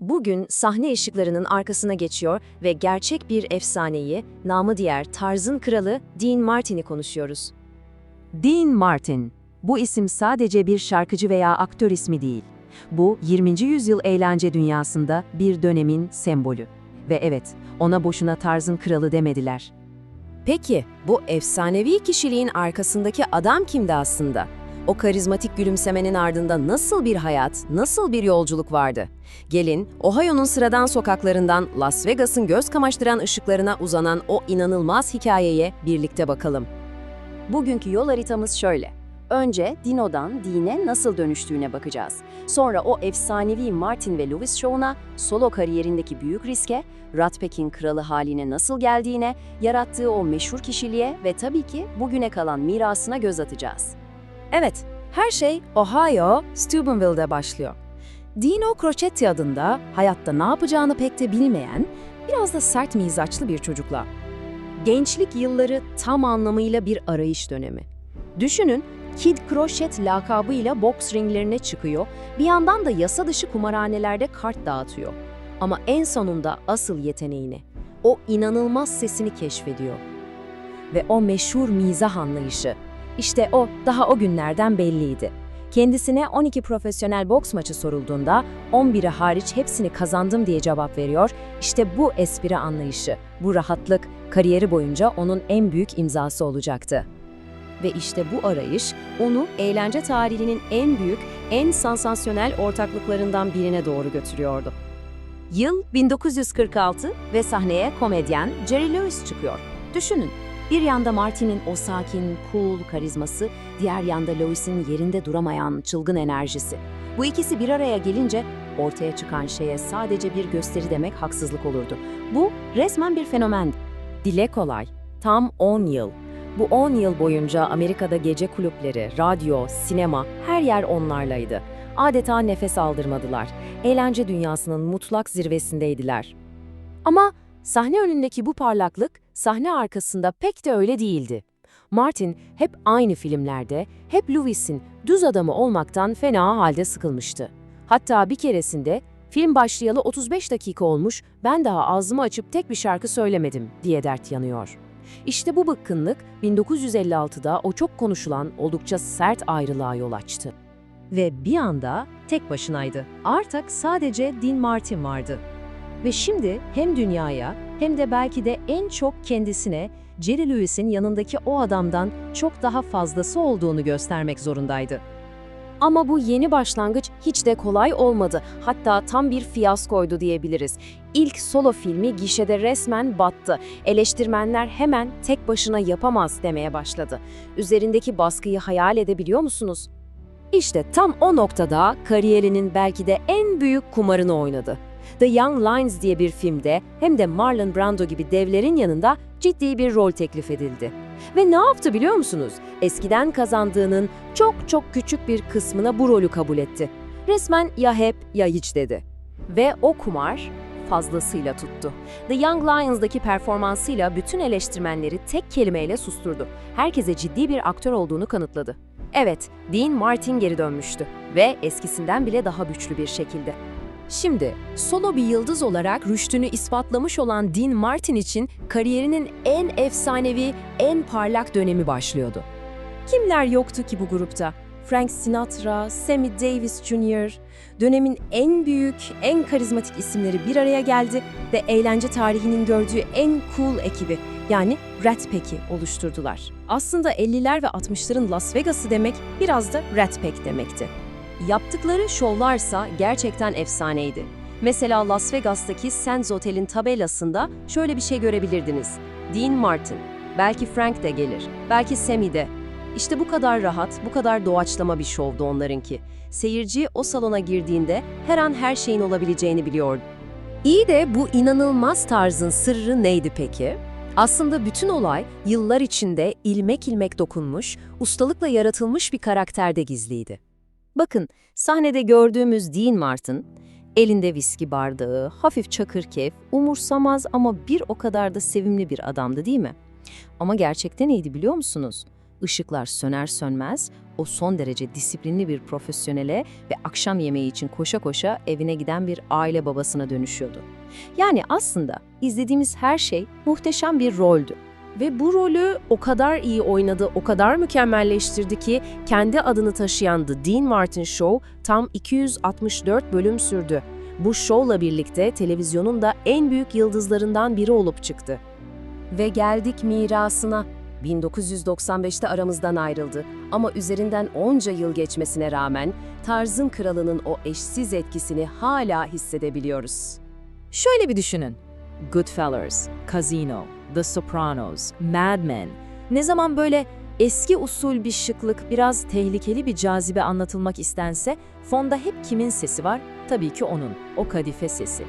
Bugün sahne ışıklarının arkasına geçiyor ve gerçek bir efsaneyi, namı diğer Tarzın Kralı Dean Martin'i konuşuyoruz. Dean Martin. Bu isim sadece bir şarkıcı veya aktör ismi değil. Bu 20. yüzyıl eğlence dünyasında bir dönemin sembolü. Ve evet, ona boşuna tarzın kralı demediler. Peki, bu efsanevi kişiliğin arkasındaki adam kimdi aslında? O karizmatik gülümsemenin ardında nasıl bir hayat, nasıl bir yolculuk vardı? Gelin, Ohio'nun sıradan sokaklarından Las Vegas'ın göz kamaştıran ışıklarına uzanan o inanılmaz hikayeye birlikte bakalım. Bugünkü yol haritamız şöyle. Önce Dino'dan Dean'e nasıl dönüştüğüne bakacağız. Sonra o efsanevi Martin ve Lewis Show'una, solo kariyerindeki büyük riske, Rat Pack'in kralı haline nasıl geldiğine, yarattığı o meşhur kişiliğe ve tabii ki bugüne kalan mirasına göz atacağız. Evet, her şey Ohio, Steubenville'de başlıyor. Dino Crocetti adında hayatta ne yapacağını pek de bilmeyen, biraz da sert mizaçlı bir çocukla. Gençlik yılları tam anlamıyla bir arayış dönemi. Düşünün, Kid Crochet lakabıyla boks ringlerine çıkıyor, bir yandan da yasa dışı kumarhanelerde kart dağıtıyor. Ama en sonunda asıl yeteneğini, o inanılmaz sesini keşfediyor. Ve o meşhur mizah anlayışı, işte o daha o günlerden belliydi. Kendisine 12 profesyonel boks maçı sorulduğunda 11'i hariç hepsini kazandım diye cevap veriyor. İşte bu espri anlayışı, bu rahatlık kariyeri boyunca onun en büyük imzası olacaktı. Ve işte bu arayış onu eğlence tarihinin en büyük, en sansasyonel ortaklıklarından birine doğru götürüyordu. Yıl 1946 ve sahneye komedyen Jerry Lewis çıkıyor. Düşünün, bir yanda Martin'in o sakin, cool karizması, diğer yanda Lewis'in yerinde duramayan çılgın enerjisi. Bu ikisi bir araya gelince ortaya çıkan şeye sadece bir gösteri demek haksızlık olurdu. Bu resmen bir fenomen. Dile kolay. Tam 10 yıl. Bu 10 yıl boyunca Amerika'da gece kulüpleri, radyo, sinema her yer onlarlaydı. Adeta nefes aldırmadılar. Eğlence dünyasının mutlak zirvesindeydiler. Ama sahne önündeki bu parlaklık sahne arkasında pek de öyle değildi. Martin hep aynı filmlerde, hep Lewis'in düz adamı olmaktan fena halde sıkılmıştı. Hatta bir keresinde film başlayalı 35 dakika olmuş, ben daha ağzımı açıp tek bir şarkı söylemedim diye dert yanıyor. İşte bu bıkkınlık 1956'da o çok konuşulan oldukça sert ayrılığa yol açtı. Ve bir anda tek başınaydı. Artık sadece Dean Martin vardı. Ve şimdi hem dünyaya hem de belki de en çok kendisine Jerry Lewis'in yanındaki o adamdan çok daha fazlası olduğunu göstermek zorundaydı. Ama bu yeni başlangıç hiç de kolay olmadı. Hatta tam bir fiyaskoydu diyebiliriz. İlk solo filmi gişede resmen battı. Eleştirmenler hemen tek başına yapamaz demeye başladı. Üzerindeki baskıyı hayal edebiliyor musunuz? İşte tam o noktada kariyerinin belki de en büyük kumarını oynadı. The Young Lions diye bir filmde hem de Marlon Brando gibi devlerin yanında ciddi bir rol teklif edildi. Ve ne yaptı biliyor musunuz? Eskiden kazandığının çok çok küçük bir kısmına bu rolü kabul etti. Resmen ya hep ya hiç dedi. Ve o kumar fazlasıyla tuttu. The Young Lions'daki performansıyla bütün eleştirmenleri tek kelimeyle susturdu. Herkese ciddi bir aktör olduğunu kanıtladı. Evet, Dean Martin geri dönmüştü ve eskisinden bile daha güçlü bir şekilde. Şimdi solo bir yıldız olarak rüştünü ispatlamış olan Dean Martin için kariyerinin en efsanevi, en parlak dönemi başlıyordu. Kimler yoktu ki bu grupta? Frank Sinatra, Sammy Davis Jr. Dönemin en büyük, en karizmatik isimleri bir araya geldi ve eğlence tarihinin gördüğü en cool ekibi yani Rat Pack'i oluşturdular. Aslında 50'ler ve 60'ların Las Vegas'ı demek biraz da Rat Pack demekti. Yaptıkları şovlarsa gerçekten efsaneydi. Mesela Las Vegas'taki Sands Otel'in tabelasında şöyle bir şey görebilirdiniz. Dean Martin, belki Frank de gelir, belki Sammy de. İşte bu kadar rahat, bu kadar doğaçlama bir şovdu onlarınki. Seyirci o salona girdiğinde her an her şeyin olabileceğini biliyordu. İyi de bu inanılmaz tarzın sırrı neydi peki? Aslında bütün olay yıllar içinde ilmek ilmek dokunmuş, ustalıkla yaratılmış bir karakterde gizliydi. Bakın, sahnede gördüğümüz Dean Martin, elinde viski bardağı, hafif çakır kef, umursamaz ama bir o kadar da sevimli bir adamdı değil mi? Ama gerçekten neydi biliyor musunuz? Işıklar söner sönmez, o son derece disiplinli bir profesyonele ve akşam yemeği için koşa koşa evine giden bir aile babasına dönüşüyordu. Yani aslında izlediğimiz her şey muhteşem bir roldü. Ve bu rolü o kadar iyi oynadı, o kadar mükemmelleştirdi ki kendi adını taşıyan The Dean Martin Show tam 264 bölüm sürdü. Bu şovla birlikte televizyonun da en büyük yıldızlarından biri olup çıktı. Ve geldik mirasına. 1995'te aramızdan ayrıldı ama üzerinden onca yıl geçmesine rağmen Tarzın Kralı'nın o eşsiz etkisini hala hissedebiliyoruz. Şöyle bir düşünün. Goodfellas, Casino, The Sopranos, Mad Men. Ne zaman böyle eski usul bir şıklık, biraz tehlikeli bir cazibe anlatılmak istense, fonda hep kimin sesi var? Tabii ki onun, o kadife sesi.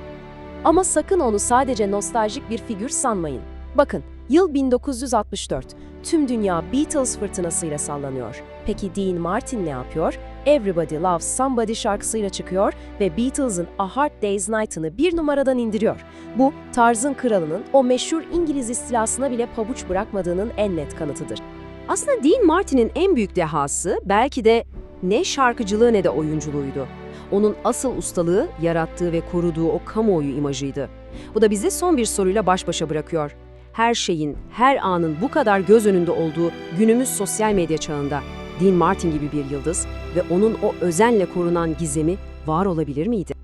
Ama sakın onu sadece nostaljik bir figür sanmayın. Bakın, yıl 1964. Tüm dünya Beatles fırtınasıyla sallanıyor. Peki Dean Martin ne yapıyor? Everybody Loves Somebody şarkısıyla çıkıyor ve Beatles'ın A Hard Day's Night'ını bir numaradan indiriyor. Bu, tarzın kralının o meşhur İngiliz istilasına bile pabuç bırakmadığının en net kanıtıdır. Aslında Dean Martin'in en büyük dehası belki de ne şarkıcılığı ne de oyunculuğuydu. Onun asıl ustalığı yarattığı ve koruduğu o kamuoyu imajıydı. Bu da bizi son bir soruyla baş başa bırakıyor. Her şeyin, her anın bu kadar göz önünde olduğu günümüz sosyal medya çağında Dean Martin gibi bir yıldız ve onun o özenle korunan gizemi var olabilir miydi?